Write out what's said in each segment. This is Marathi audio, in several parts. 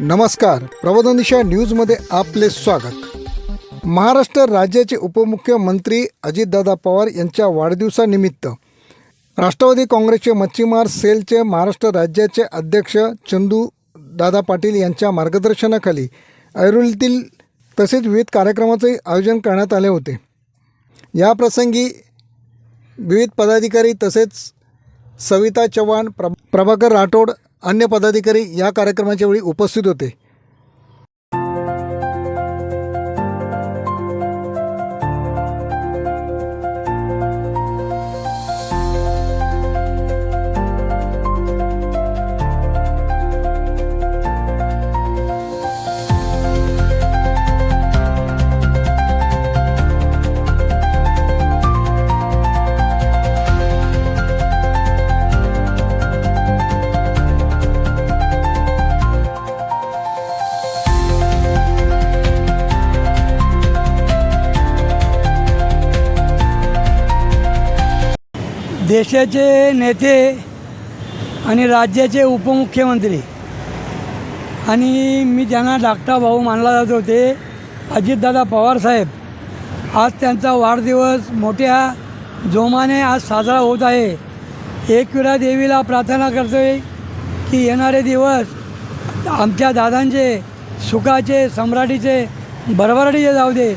नमस्कार. प्रबोधन दिशा न्यूजमध्ये आपले स्वागत. महाराष्ट्र राज्याचे उपमुख्यमंत्री अजितदादा पवार यांच्या वाढदिवसानिमित्त राष्ट्रवादी काँग्रेसचे मच्छीमार सेलचे महाराष्ट्र राज्याचे अध्यक्ष चंदू दादा पाटील यांच्या मार्गदर्शनाखाली ऐरोलीतील तसेच विविध कार्यक्रमाचे आयोजन करण्यात आले होते. याप्रसंगी विविध पदाधिकारी तसेच सविता चव्हाण प्र प्रभाकर राठोड अन्य पदाधिकारी या कार्यक्रमाच्या वेळी उपस्थित होते. देशाचे नेते आणि राज्याचे उपमुख्यमंत्री. आणि मी ज्यांना धाकटा भाऊ मानला जात होते अजितदादा पवारसाहेब आज त्यांचा वाढदिवस मोठ्या जोमाने आज साजरा होत आहे. एकविरा देवीला प्रार्थना करतो आहे की येणारे दिवस आमच्या दादांचे सुखाचे सम्राटीचे भरभराटीचे जाऊ दे.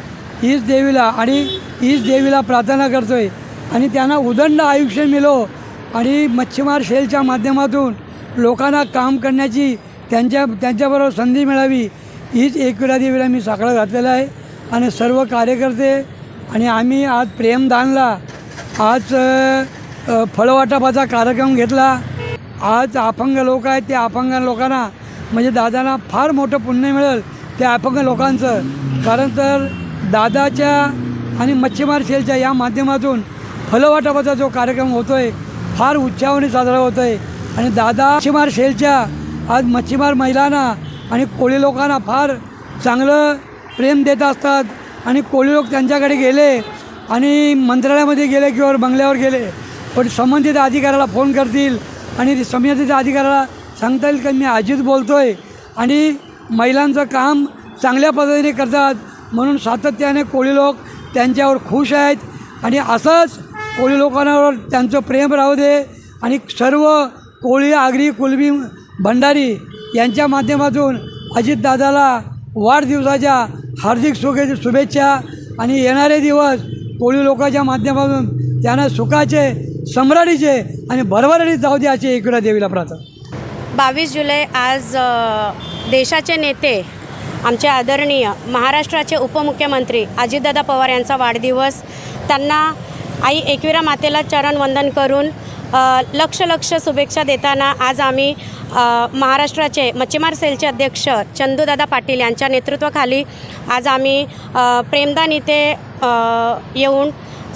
हीच देवीला आणि हीच देवीला प्रार्थना करतो आहे आणि त्यांना उदंड आयुष्य मिळो आणि मच्छीमार शेलच्या माध्यमातून लोकांना काम करण्याची त्यांच्या त्यांच्याबरोबर संधी मिळावी हीच एकविरा देवीला मी साकडं घातलेलं आहे. आणि सर्व कार्यकर्ते आणि आम्ही आज प्रेमदानला आज फळवाटपाचा कार्यक्रम घेतला. आज अपंग लोक आहेत त्या अपंग लोकांना म्हणजे दादांना फार मोठं पुण्य मिळेल त्या अपंग लोकांचं. कारण तर दादाच्या आणि मच्छीमार सेलच्या या माध्यमातून फलवाटपाचा जो कार्यक्रम होतो आहे फार उत्साहाने साजरा होतो आहे आणि दादा मच्छीमार शेलच्या आज मच्छीमार महिलांना आणि कोळी लोकांना फार चांगलं प्रेम देत असतात. आणि कोळी लोक त्यांच्याकडे गेले आणि मंत्रालयामध्ये गेले किंवा बंगल्यावर गेले. पण संबंधित अधिकाऱ्याला फोन करतील आणि ते संबंधित अधिकाऱ्याला सांगता येईल की मी आजीत बोलतो आहे आणि महिलांचं काम चांगल्या पद्धतीने करतात. म्हणून सातत्याने कोळी लोक त्यांच्यावर खुश आहेत. आणि असंच कोळी लोकांवर त्यांचं प्रेम राहू दे आणि सर्व कोळी आगरी कुलबी भंडारी यांच्या माध्यमातून अजितदादाला वाढदिवसाच्या हार्दिक शुभे शुभेच्छा आणि येणारे दिवस कोळी लोकांच्या माध्यमातून त्यांना सुखाचे सम्राटीचे आणि भरभराटीत जाऊ दे अशी एकविरा देवीला प्रार्थना. बावीस जुलै आज देशाचे नेते आमचे आदरणीय महाराष्ट्राचे उपमुख्यमंत्री अजितदादा पवार यांचा वाढदिवस. त्यांना आई एकविरा मातेला चरणवंदन करून लक्ष लक्ष शुभेच्छा देताना आज आम्ही महाराष्ट्राचे मच्छीमार सेलचे अध्यक्ष चंदूदादा पाटील यांच्या नेतृत्वाखाली आज आम्ही प्रेमदान इथे येऊन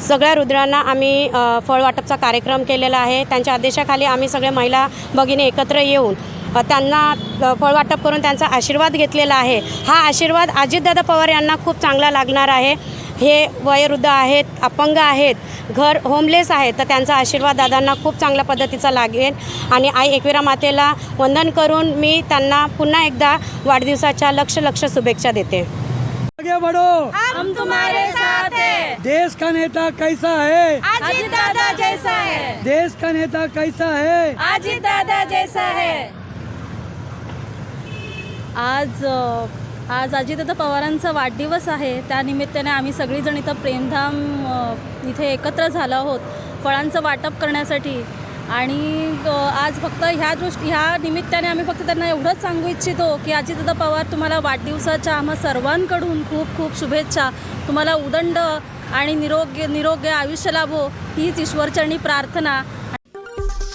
सगळ्या रुद्रांना आम्ही फळ फळवाटपचा कार्यक्रम केलेला आहे. त्यांच्या आदेशाखाली आम्ही सगळ्या महिला भगिनी एकत्र येऊन त्यांना फळवाटप करून त्यांचा आशीर्वाद घेतलेला आहे. हा आशीर्वाद अजितदादा पवार यांना खूप चांगला लागणार आहे. हे वयोवृद्ध आहेत अपंग आहेत घर होमलेस आहेत तर त्यांचा आशीर्वाद दादांना खूप चांगल्या पद्धतीचा लागेल. आणि आई एकविरा मातेला वंदन करून मी त्यांना पुन्हा एकदा वाढदिवसाच्या लक्ष लक्ष शुभेच्छा देते. आगे बढ़ो। हम तुम्हारे साथ हैं। देश का नेता कैसा है? अजित दादा जैसा है। देश का नेता कैसा है? अजित दादा जैसा है। आज आज अजितदादा पवारांचा वाढदिवस आहे. त्यानिमित्ताने आम्ही सगळीजण इथं प्रेमधाम इथे एकत्र झालो आहोत. फळांचं वाटप करण्यासाठी. आणि आज फक्त ह्या दृष्टी ह्या निमित्ताने आम्ही फक्त त्यांना एवढंच सांगू इच्छितो की अजितदादा पवार तुम्हाला वाढदिवसाच्या आम्हा सर्वांकडून खूप खूप शुभेच्छा. तुम्हाला उदंड आणि निरोग्य निरोग्य आयुष्य लाभो. हीच ईश्वरचरणी प्रार्थना.